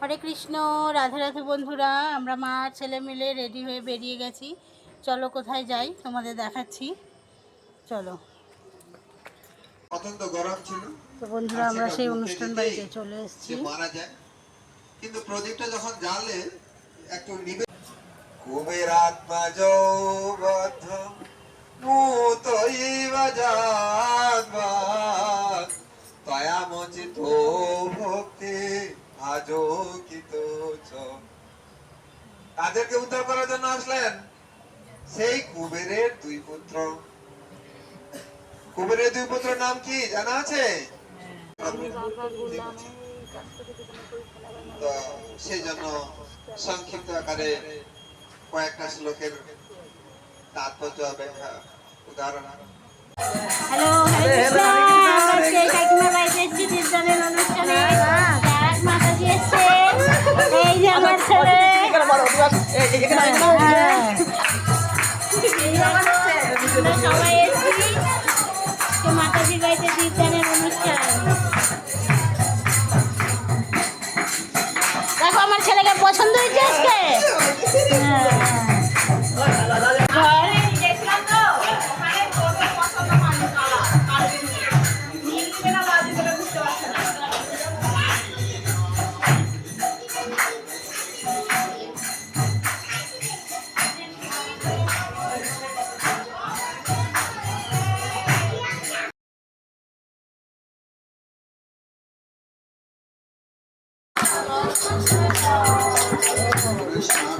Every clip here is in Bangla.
হরে কৃষ্ণ রাধে রাধে বন্ধুরা আমরা মা ছেলে মিলে রেডি হয়ে বেরিয়ে গেছি। চলো কোথায় যাই তোমাদের দেখাচ্ছি। চলো। অত্যন্ত গরম ছিল। তো বন্ধুরা আমরা সেই অনুষ্ঠান বাড়িতে চলে এসেছি। মারা যায়। কিন্তু প্রদীপটা যখন জ্বালে একটু নিবে কুবেরাত্মজ বদ্ধ মুতইব জাগবাদ তাদেরকে উদ্ধার করার জন্য আসলেন সেই কুবেরের দুই পুত্র। কুবেরের দুই পুত্রের নাম কি জানা আছে? সেই জন্য সংক্ষিপ্ত আকারে কয়েকটা শ্লোকের তাৎপর্য ব্যাখ্যা উদাহরণ। হ্যালো সবাই এসেছি। তো মাতাজির Krishna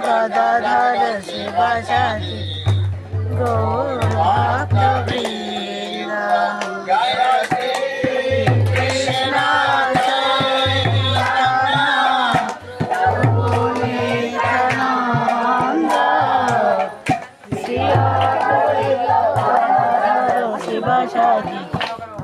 গদাধর শিবাসাদি গৌরভক্তবৃন্দ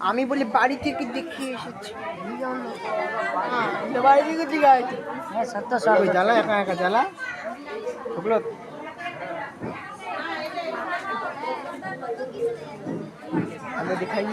আমি বলি বাড়ি থেকে দেখে এসেছি। হ্যাঁ, বাড়ি থেকে ঠিক আছে হ্যাঁ সত্য সব। জ্বালা একা একা জ্বালা? ওগুলো আমরা দেখাই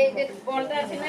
এই যে বলটা আছে না